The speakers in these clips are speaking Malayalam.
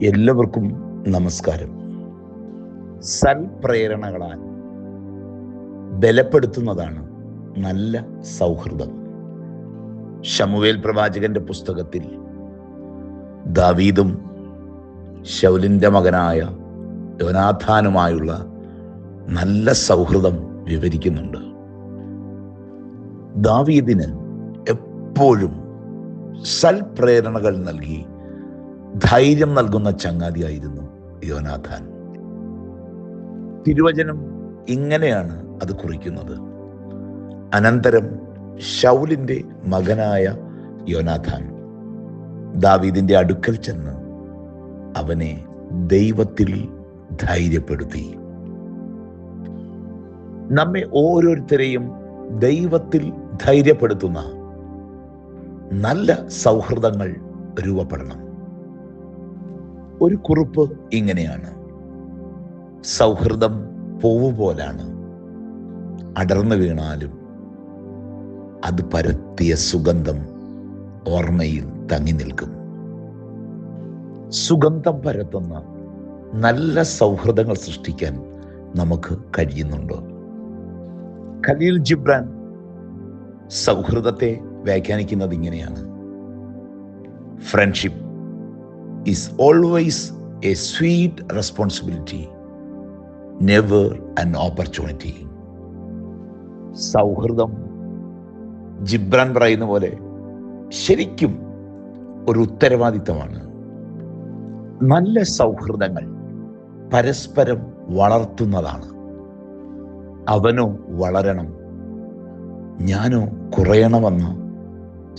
എല്ലാവർക്കും നമസ്കാരം. സൽപ്രേരണകളാൽ ബലപ്പെടുത്തുന്നതാണ് നല്ല സൗഹൃദം. ഷമുവേൽ പ്രവാചകന്റെ പുസ്തകത്തിൽ ദാവീദും ശൗലിന്റെ മകനായ യോനാഥാനുമായുള്ള നല്ല സൗഹൃദം വിവരിക്കുന്നുണ്ട്. ദാവീദിന് എപ്പോഴും സൽപ്രേരണകൾ നൽകി ധൈര്യം നൽകുന്ന ചങ്ങാതിയായിരുന്നു യോനാഥാൻ. തിരുവചനം ഇങ്ങനെയാണ് അത് കുറിക്കുന്നത്. അനന്തരം ഷൗലിന്റെ മകനായ യോനാഥാൻ ദാവീദിന്റെ അടുക്കൽ ചെന്ന് അവനെ ദൈവത്തിൽ ധൈര്യപ്പെടുത്തി. നമ്മെ ഓരോരുത്തരെയും ദൈവത്തിൽ ധൈര്യപ്പെടുത്തുന്ന നല്ല സൗഹൃദങ്ങൾ രൂപപ്പെടണം. ഒരു കുറിപ്പ് ഇങ്ങനെയാണ്. സൗഹൃദം പൂവ് പോലാണ് അടർന്നു വീണാലും അത് പരത്തിയ സുഗന്ധം ഓർമ്മയിൽ തങ്ങി നിൽക്കും. സുഗന്ധം പരത്തുന്ന നല്ല സൗഹൃദങ്ങൾ സൃഷ്ടിക്കാൻ നമുക്ക് കഴിയുന്നുണ്ടോ? ഖലീൽ ജിബ്രാൻ സൗഹൃദത്തെ വ്യാഖ്യാനിക്കുന്നത് ഇങ്ങനെയാണ്. Friendship is always a sweet responsibility, never an opportunity. സൗഹൃദം ജിബ്രാൻ പറയുന്ന പോലെ ശരിക്കും ഒരു ഉത്തരവാദിത്തമാണ് നല്ല സൗഹൃദങ്ങൾ പരസ്പരം വളർത്തുന്നതാണ് അവനോ വളരണം ഞാനോ കുറയണമെന്ന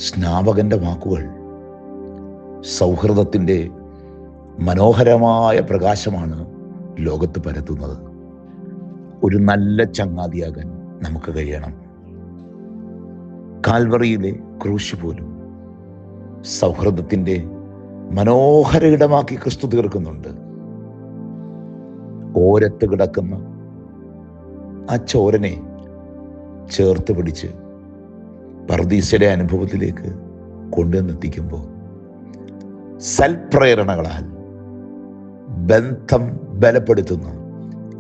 സ്നാപകന്റെ വാക്കുകൾ സൗഹൃദത്തിന്റെ മനോഹരമായ പ്രകാശമാണ് ലോകത്ത് പരത്തുന്നത്. ഒരു നല്ല ചങ്ങാതിയാകാൻ നമുക്ക് കഴിയണം. കാൽവറിയിലെ ക്രൂശ് പോലും സൗഹൃദത്തിന്റെ മനോഹര ഇടമാക്കി ക്രിസ്തു തീർക്കുന്നുണ്ട്. ഓരത്ത് കിടക്കുന്ന ആ ചോരനെ ചേർത്ത് പിടിച്ച് പർദീസയുടെ അനുഭവത്തിലേക്ക് കൊണ്ടുവന്നെത്തിക്കുമ്പോൾ സൽപ്രേരണകളാൽ ബന്ധം ബലപ്പെടുത്തുന്ന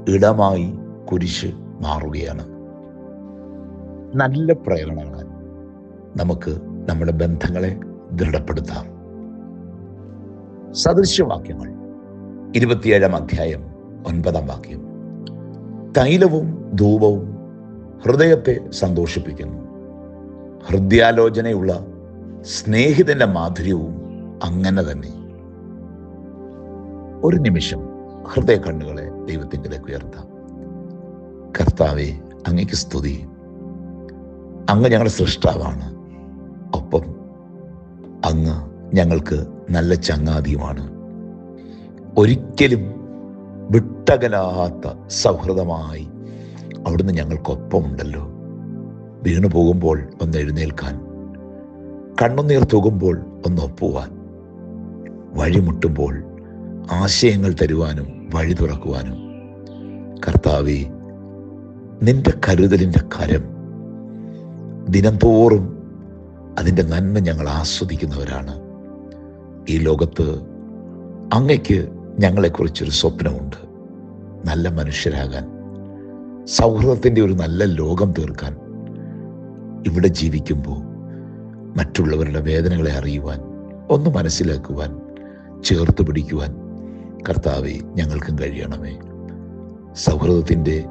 ഇടമായി കുരിശ് മാറുകയാണ്. നല്ല പ്രേരണകളാൽ നമുക്ക് നമ്മുടെ ബന്ധങ്ങളെ ദൃഢപ്പെടുത്താം. സദൃശ്യവാക്യങ്ങൾ. ഇരുപത്തിയേഴാം അധ്യായം ഒൻപതാം വാക്യം. തൈലവും ധൂപവും ഹൃദയത്തെ സന്തോഷിപ്പിക്കുന്നു. ഹൃദയാലോചനയുള്ള സ്നേഹിതന്റെ മാധുര്യവും അങ്ങനെ തന്നെ. ഒരു നിമിഷം ഹൃദയ കണ്ണുകളെ ദൈവത്തിങ്കിലേക്ക് ഉയർത്താം. കർത്താവെ അങ്ങയ്ക്ക് സ്തുതി. അങ്ങ് ഞങ്ങളുടെ സൃഷ്ടാവാണ്. ഒപ്പം അങ്ങ് ഞങ്ങൾക്ക് നല്ല ചങ്ങാതിയുമാണ്. ഒരിക്കലും വിട്ടകലാത്ത സൗഹൃദമായി അവിടുന്ന് ഞങ്ങൾക്കൊപ്പമുണ്ടല്ലോ വീണു പോകുമ്പോൾ ഒന്ന് എഴുന്നേൽക്കാൻ കണ്ണുനീർ തൂകുമ്പോൾ ഒന്ന് ഒപ്പുവാൻ. വഴിമുട്ടുമ്പോൾ ആശയങ്ങൾ തരുവാനും വഴി തുറക്കുവാനും. കർത്താവെ നിന്റെ കരുതലിന്റെ കരം ദിനംതോറും അതിന്റെ നന്മ ഞങ്ങൾ ആസ്വദിക്കുന്നവരാണ്. ഈ ലോകത്ത് അങ്ങയ്ക്ക് ഞങ്ങളെക്കുറിച്ചൊരു സ്വപ്നമുണ്ട്. നല്ല മനുഷ്യരാകാൻ സൗഹൃദത്തിന്റെ ഒരു നല്ല ലോകം തീർക്കാൻ ഇവിടെ ജീവിക്കുമ്പോൾ മറ്റുള്ളവരുടെ വേദനകളെ അറിയുവാൻ ഒന്ന് മനസ്സിലാക്കുവാൻ ചേർത്ത് പിടിക്കുവാൻ കർത്താവെ ഞങ്ങൾക്കും കഴിയണമേ. സൗഹൃദത്തിന്റെ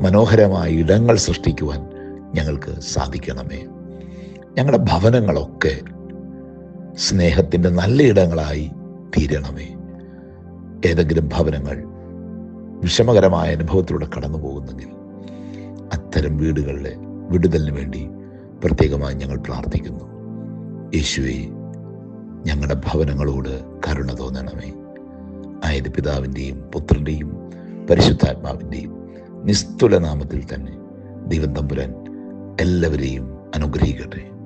മനോഹരമായ ഇടങ്ങൾ സൃഷ്ടിക്കുവാൻ ഞങ്ങൾക്ക് സാധിക്കണമേ. ഞങ്ങളുടെ ഭവനങ്ങളൊക്കെ സ്നേഹത്തിന്റെ നല്ല ഇടങ്ങളായി തീരണമേ. ഏതെങ്കിലും ഭവനങ്ങൾ വിഷമകരമായ അനുഭവത്തിലൂടെ കടന്നു പോകുന്നെങ്കിൽ അത്തരം വീടുകളിലെ വിടുതലിന് വേണ്ടി പ്രത്യേകമായി ഞങ്ങൾ പ്രാർത്ഥിക്കുന്നു. യേശുവെ ഞങ്ങളുടെ ഭവനങ്ങളോട് കരുണ തോന്നണമേ. ആയത് പിതാവിന്റെയും പുത്രന്റെയും പരിശുദ്ധാത്മാവിന്റെയും നിസ്തുല നാമത്തിൽ തന്നെ ദൈവം തമ്പുരാൻ എല്ലാവരെയും അനുഗ്രഹിക്കട്ടെ.